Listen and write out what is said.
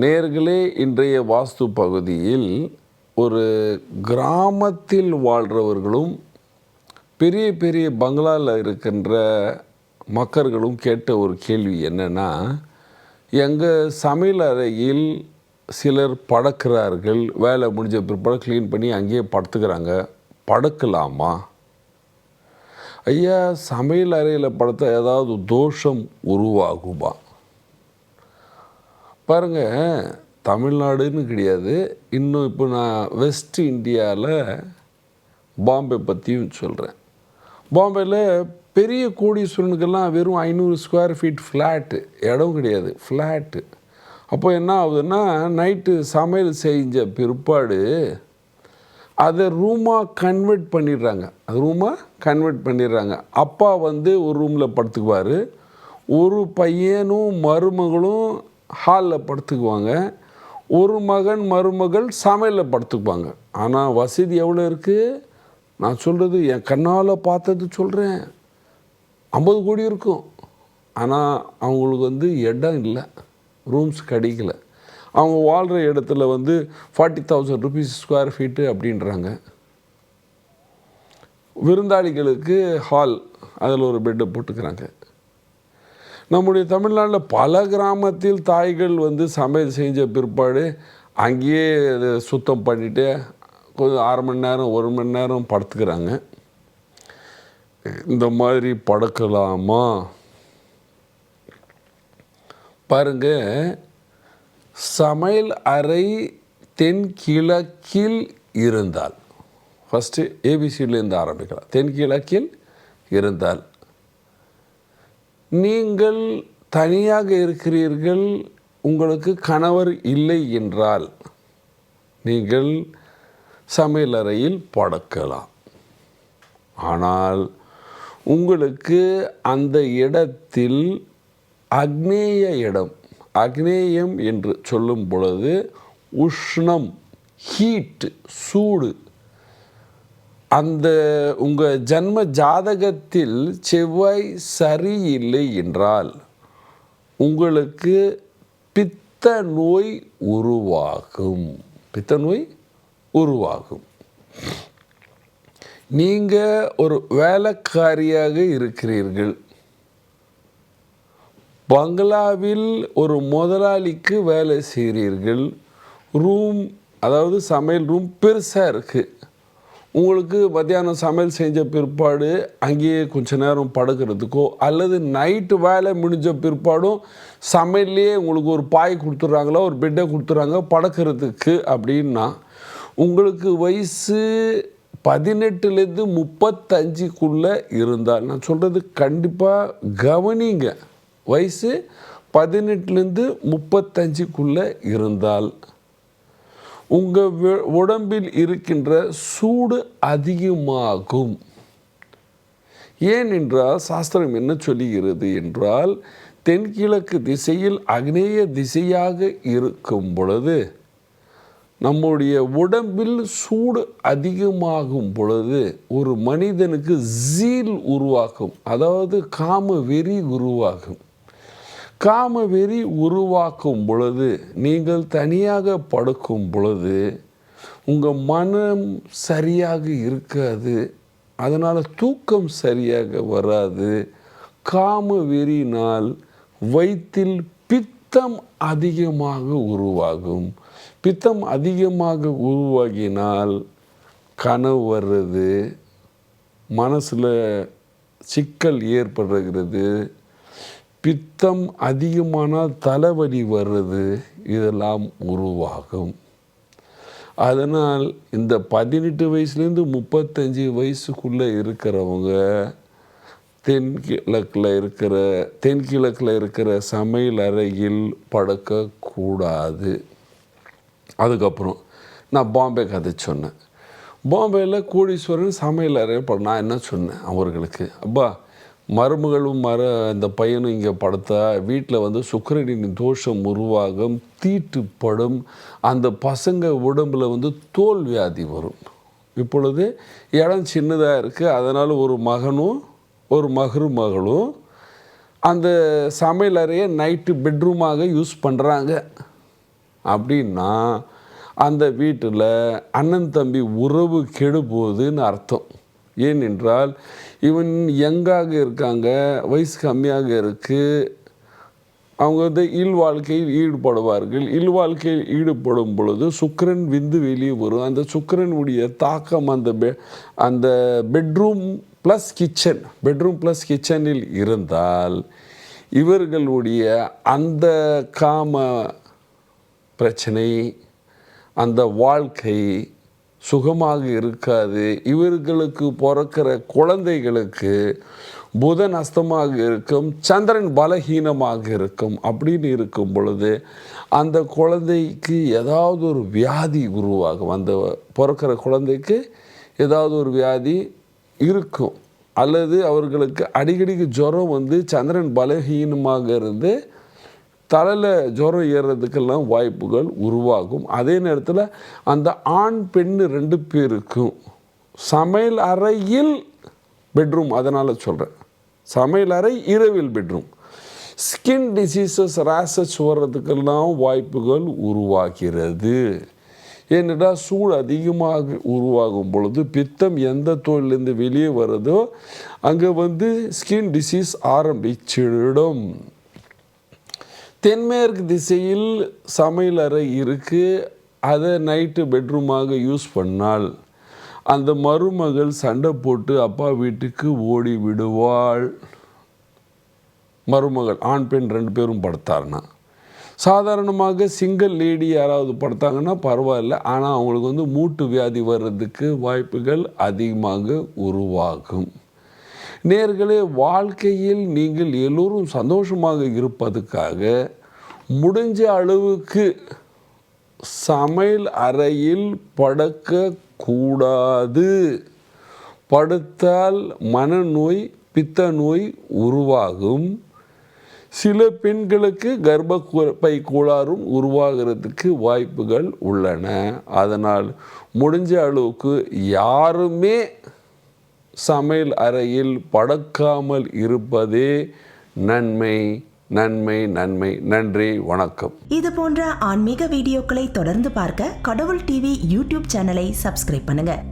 நேர்களே இன்றைய வாஸ்து பகுதியில் ஒரு கிராமத்தில் வாழ்கிறவர்களும் பெரிய பெரிய பங்களாவில் இருக்கின்ற மக்கர்களும் கேட்ட ஒரு கேள்வி என்னென்னா எங்கள் சமையல் அறையில் சிலர் படக்கிறார்கள் வேலை முடிஞ்ச பிற்பாடு க்ளீன் பண்ணி அங்கேயே படுத்துக்கிறாங்க. படுக்கலாமா? ஐயா சமையல் அறையில் படுத்த ஏதாவது தோஷம் உருவாகுமா? பாருங்கள் தமிழ்நாடுன்னு கிடையாது. இன்னும் இப்போ நான் வெஸ்ட் இந்தியாவில் பாம்பே பற்றியும் சொல்கிறேன் பாம்பேயில் பெரிய கோடீஸ்வரனுக்கெல்லாம் வெறும் ஐநூறு ஸ்கொயர் ஃபீட் ஃப்ளாட்டு இடம் கிடையாது ஃப்ளாட்டு அப்போ என்ன ஆகுதுன்னா நைட்டு சமையல் செஞ்ச பிற்பாடு அதை ரூமாக கன்வெர்ட் பண்ணிடுறாங்க. அது ரூமாக கன்வெர்ட் பண்ணிடுறாங்க. அப்பா வந்து ஒரு ரூமில் படுத்துக்குவார். ஒரு பையனும் மருமகளும் ஹாலில் படுத்துக்குவாங்க. ஒரு மகன் மருமகள் சமையலில் படுத்துக்குவாங்க. ஆனால் வசதி எவ்வளோ இருக்குது நான் சொல்கிறது என் கண்ணால் பார்த்தது சொல்கிறேன் ஐம்பது கோடி இருக்கும். ஆனால் அவங்களுக்கு வந்து இடம் இல்லை. ரூம்ஸ் கிடைக்கல. அவங்க வாழ்கிற இடத்துல வந்து forty thousand rupees square feet அப்படின்றாங்க. விருந்தாளிகளுக்கு ஹால் அதில் ஒரு பெட்டை போட்டுக்கிறாங்க. நம்முடைய தமிழ்நாட்டில் பல கிராமத்தில் தாய்கள் வந்து சமையல் செஞ்ச பிற்பாடு அங்கேயே அதை சுத்தம் பண்ணிவிட்டு கொஞ்சம் அரை மணி நேரம் ஒரு மணி நேரம் படுத்துக்கிறாங்க. இந்த மாதிரி படுக்கலாமா? பாருங்க சமையல் அறை தென்கிழக்கில் இருந்தால் ஃபஸ்ட்டு ஏபிசியிலேருந்து ஆரம்பிக்கலாம். தென்கிழக்கில் இருந்தால் நீங்கள் தனியாக இருக்கிறீர்கள் உங்களுக்கு கணவர் இல்லை என்றால் நீங்கள் சமையலறையில் படுக்கலாம். ஆனால் உங்களுக்கு அந்த இடத்தில் அக்னேய இடம் அக்னேயம் என்று சொல்லும் பொழுது உஷ்ணம் ஹீட் சூடு அந்த உங்கள் ஜன்ம ஜாதகத்தில் செவ்வாய் சரியில்லை என்றால் உங்களுக்கு பித்த நோய் உருவாகும். பித்த நோய் உருவாகும். நீங்கள் ஒரு வேலைக்காரியாக இருக்கிறீர்கள். பங்களாவில் ஒரு முதலாளிக்கு வேலை செய்கிறீர்கள். ரூம் அதாவது சமையல் ரூம் பெருசாக இருக்குது உங்களுக்கு மத்தியானம் சமையல் செஞ்ச பிற்பாடு அங்கேயே கொஞ்ச நேரம் படுக்கிறதுக்கோ அல்லது நைட்டு வேலை முடிஞ்ச பிற்பாடும் சமையல்லையே உங்களுக்கு ஒரு பாய் கொடுத்துட்றாங்களோ ஒரு பெட்டை கொடுத்துட்றாங்க படுக்கிறதுக்கு அப்படின்னா உங்களுக்கு வயசு பதினெட்டுலேருந்து முப்பத்தஞ்சுக்குள்ளே இருந்தால் நான் சொல்கிறது கண்டிப்பாக கவனிங்க. வயசு பதினெட்டுலேருந்து முப்பத்தஞ்சுக்குள்ளே இருந்தால் உங்கள் உடம்பில் இருக்கின்ற சூடு அதிகமாகும். ஏன் என்றால் சாஸ்திரம் என்ன சொல்லுகிறது என்றால் தென்கிழக்கு திசையில் அக்னேய திசையாக இருக்கும் பொழுது நம்முடைய உடம்பில் சூடு அதிகமாகும் பொழுது ஒரு மனிதனுக்கு ஜீல் உருவாகும். அதாவது காம வெறி உருவாகும். காம வெறி உருவாக்கும் பொழுது நீங்கள் தனியாக படுக்கும் பொழுது உங்கள் மனம் சரியாக இருக்காது அதனால் தூக்கம் சரியாக வராது காம வெறினால் வயிற்றில் பித்தம் அதிகமாக உருவாகும். பித்தம் அதிகமாக உருவாகினால் கனவு வர்றது மனசில் சிக்கல் ஏற்படுகிறது பித்தம் அதிகமானால் தலைவலி வர்றது இதெல்லாம் உருவாகும். அதனால் இந்த பதினெட்டு வயசுலேருந்து முப்பத்தஞ்சு வயசுக்குள்ளே இருக்கிறவங்க தென்கிழக்கில் இருக்கிற தென்கிழக்கில் இருக்கிற சமையல் அறையில் படுக்கக்கூடாது. அதுக்கப்புறம் நான் பாம்பே கதை சொன்னேன். பாம்பேயில் கோடீஸ்வரன் சமையல் அறையில் நான் என்ன சொன்னேன் அவர்களுக்கு? அப்பா மருமகளும் மர இந்த பையனும் இங்கே படுத்தா வீட்டில் வந்து சுக்கரனின் தோஷம் உருவாகும் தீட்டுப்படும் அந்த பசங்க உடம்புல வந்து தோல் வியாதி வரும். இப்பொழுது இடம் சின்னதாக இருக்குது அதனால் ஒரு மகனும் ஒரு மகரு மகளும் அந்த சமையல் அறையை நைட்டு பெட்ரூமாக யூஸ் பண்ணுறாங்க அப்படின்னா அந்த வீட்டில் அண்ணன் தம்பி உறவு கெடுபோகுதுன்னு அர்த்தம். ஏனென்றால் இவன் யங்காக இருக்காங்க வயசு கம்மியாக இருக்குது அவங்க வந்து இல் வாழ்க்கையில் ஈடுபடுவார்கள். இல் வாழ்க்கையில் ஈடுபடும் பொழுது சுக்கிரன் விந்து வெளியே வரும். அந்த சுக்கிரனுடைய தாக்கம் அந்த பெ அந்த bedroom plus kitchen bedroom plus கிச்சனில் இருந்தால் இவர்களுடைய அந்த காம பிரச்சனை அந்த வாழ்க்கை சுகமாக இருக்காது. இவர்களுக்கு பிறக்கிற குழந்தைகளுக்கு புதன் அஸ்தமாக இருக்கும் சந்திரன் பலகீனமாக இருக்கும் அப்படின்னு இருக்கும் பொழுது அந்த குழந்தைக்கு ஏதாவது ஒரு வியாதி உருவாகும் அந்த பிறக்கிற குழந்தைக்கு ஏதாவது ஒரு வியாதி இருக்கும். அல்லது அவர்களுக்கு அடிக்கடிக்கு ஜுரம் வந்து சந்திரன் பலகீனமாக இருந்து தலையில் ஜுரம் ஏறுறதுக்கெல்லாம் வாய்ப்புகள் உருவாகும். அதே நேரத்தில் அந்த ஆண் பெண் ரெண்டு பேருக்கும் சமையல் அறையில் பெட்ரூம் அதனால் சொல்கிறேன் சமையல் அறை இரவில் பெட்ரூம் ஸ்கின் டிசீசஸ் ரேசஸ் வர்றதுக்கெல்லாம் வாய்ப்புகள் உருவாகிறது. ஏனென்றால் சூடு அதிகமாக உருவாகும் பொழுது பித்தம் எந்த தொழிலேருந்து வெளியே வருதோ அங்கே வந்து ஸ்கின் டிசீஸ் ஆரம்பிச்சிடும். தென்மேற்கு திசையில் சமையல் அறை இருக்குது அதை நைட்டு பெட்ரூமாக யூஸ் பண்ணால் அந்த மருமகள் சண்டை போட்டு அப்பா வீட்டுக்கு ஓடி விடுவாள். மருமகள் ஆண் பெண் ரெண்டு பேரும் படுத்தாருன்னா சாதாரணமாக சிங்கிள் லேடி யாராவது படுத்தாங்கன்னா பரவாயில்ல. ஆனால் அவங்களுக்கு வந்து மூட்டு வியாதி வர்றதுக்கு வாய்ப்புகள் அதிகமாக உருவாகும். நேர்களே வாழ்க்கையில் நீங்கள் எல்லோரும் சந்தோஷமாக இருப்பதுக்காக முடிஞ்ச அளவுக்கு சமையல் அறையில் படுக்க கூடாது படுத்தால் மனநோய் பித்த நோய் உருவாகும். சில பெண்களுக்கு கர்ப்பப்பை கோளாறும் உருவாகிறதுக்கு வாய்ப்புகள் உள்ளன. அதனால் முடிஞ்ச அளவுக்கு யாருமே சமையல் அறையில் படக்காமல் இருப்பதே நன்மை நன்மை நன்மை. நன்றி வணக்கம். இது போன்ற ஆன்மீக வீடியோக்களை தொடர்ந்து பார்க்க கடவுள் டிவி யூடியூப் சேனலை சப்ஸ்கிரைப் பண்ணுங்க.